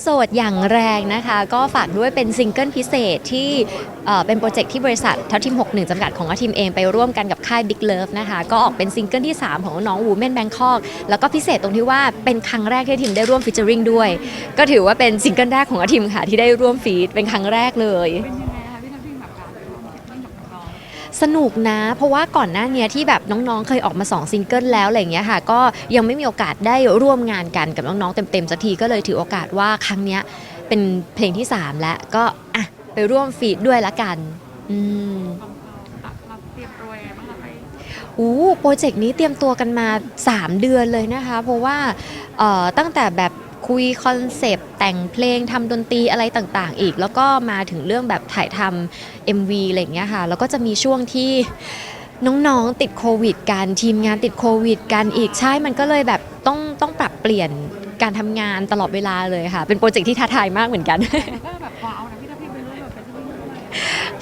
โสดอย่างแรงนะคะ ก็ฝากด้วยเป็นซิงเกิลพิเศษที่เป็นโปรเจกต์ที่บริษัททัพทีม61 จำกัดของอาทีมเองไปร่วมกันกับค่าย Big Love นะคะ ก็ออกเป็นซิงเกิลที่ 3 ของน้องวูแมนแบงคอกแล้วก็พิเศษตรงที่ว่าเป็นครั้งแรกที่ทีมได้ร่วมฟิชเจอริงด้วย ก็ถือว่าเป็นซิงเกิลแรกของอาทีมค่ะที่ได้ร่วมฟีดเป็นครั้งแรกเลย สนุกนะ เพราะว่าก่อนหน้านี้ที่แบบน้องๆ เคยออกมา 2 ซิงเกิลแล้วอะไรอย่างเงี้ยค่ะ ก็ยังไม่มีโอกาสได้ร่วมงานกันกับน้องๆ เต็มๆ สักทีก็เลยถือโอกาสว่าครั้งเนี้ยเป็นเพลงที่ 3 แล้วก็อะไปร่วมฟีดด้วยละกัน อืมอู้โปรเจกต์นี้เตรียมตัวกันมา 3 เดือนเลยนะคะ เพราะว่าตั้งแต่แบบ คุยคอนเซปต์แต่งเพลงทำดนตรีอะไรต่างๆ อีก แล้วก็มาถึงเรื่องแบบถ่ายทำ MV อะไรอย่างเงี้ยค่ะแล้วก็จะมีช่วงที่น้องๆติดโควิดกันทีมงานติดโควิดกันอีกใช่มันก็เลยแบบต้องต้องปรับเปลี่ยนการทำงานตลอดเวลาเลยค่ะ เป็นโปรเจกต์ที่ท้าทายมากเหมือนกัน ก็แบบพอเอานะพี่ทัพทิมไปร่วมแบบเป็นที่ร่วมด้วย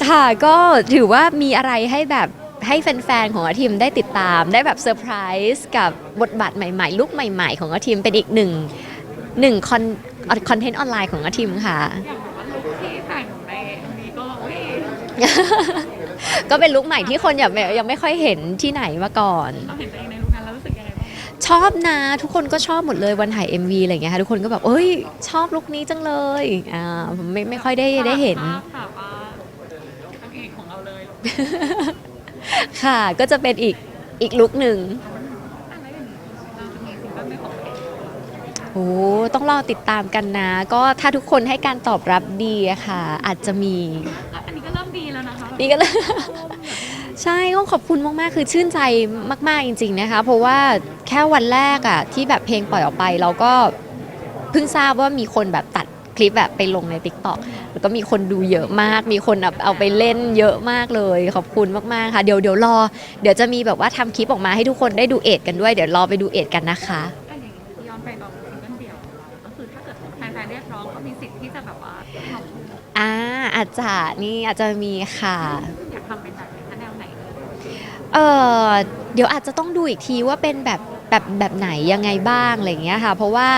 ค่ะก็ถือว่ามีอะไรให้แบบให้แฟนๆ ของอาทีมได้ติดตาม ได้แบบเซอร์ไพรส์กับบทบาทใหม่ๆ ลุกใหม่ๆ ของอาทีมเป็นอีกหนึ่ง หนึ่งคอนคอนเทนต์ออนไลน์ของอาทีมค่ะ อย่างแบบว่าลุคที่แต่งในมีก็อุ้ยก็เป็นลุกใหม่ที่คนยังไม่ยังไม่ค่อยเห็นที่ไหนมาก่อน เราเห็นตัวเองในลุคนั้นแล้วรู้สึกยังไงบ้างชอบนะ ทุกคนก็ชอบหมดเลยวันถ่าย MV อะไรอย่างเงี้ยค่ะทุกคนก็แบบเอ้ย ชอบลุคนี้จังเลยอ่าผมไม่ไม่ค่อยได้ได้เห็น ภาพค่ะว่านางเอกของเราเลยค่ะก็จะเป็นอีกอีกลุคหนึ่ง อะไรอย่างนี้เราจะมีซิงเกิลไม่ของเพลง โอ้ต้องรอติดตามกันนะ ก็ถ้าทุกคนให้การตอบรับดีอะค่ะ อาจจะมี อันนี้ก็เริ่มดีแล้วนะคะ นี่ก็เลย ใช่ก็ขอบคุณมาก ๆ คือชื่นใจมาก ๆ จริง ๆ นะคะ เพราะว่าแค่วันแรกอะที่แบบเพลงปล่อยออกไป เราก็เพิ่งทราบว่ามีคนแบบตัดคลิปแบบไปลงใน t ิ k t o k แล้วก็มีคนดูเยอะมาก มีคนแบบเอาไปเล่นเยอะมากเลย ขอบคุณมาก ๆ ค่ะเดี๋ยวเดี๋ยวรอ เดี๋ยวจะมีแบบว่าทำคลิปออกมาให้ทุกคนได้ดูเอดกันด้วย เดี๋ยวรอไปดูเอดกันนะคะ เกิลเดี่ยวก็คือถ้าเกิดแฟนๆเรียกร้องก็มีสิทธิ์ที่จะแบบว่าทำอ่าอาจจะนี่อาจจะมีค่ะ อยากทำเป็นแบบไหนคะแนวไหนเอ่ยเออเดี๋ยวอาจจะต้องดูอีกทีว่าเป็นแบบแบบแบบไหนยังไงบ้างอะไรอย่างเงี้ยค่ะ เพราะว่า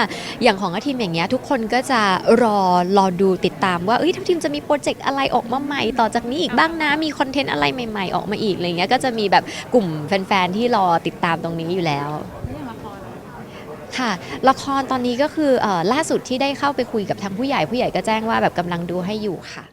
อย่างของอาทีมอย่างเงี้ยทุกคนก็จะรอรอดูติดตามว่าเอ้ยทัพทีมจะมีโปรเจกต์อะไรออกมาใหม่ต่อจากนี้อีกบ้างนะมีคอนเทนต์อะไรใหม่ ๆ ออกมาอีกอะไรเงี้ยก็จะมีแบบกลุ่มแฟนๆที่รอติดตามตรงนี้อยู่แล้ว ค่ะ ละครตอนนี้ก็คือเออล่าสุดที่ได้เข้าไปคุยกับทางผู้ใหญ่ผู้ใหญ่ก็แจ้งว่าแบบกำลังดูให้อยู่ค่ะ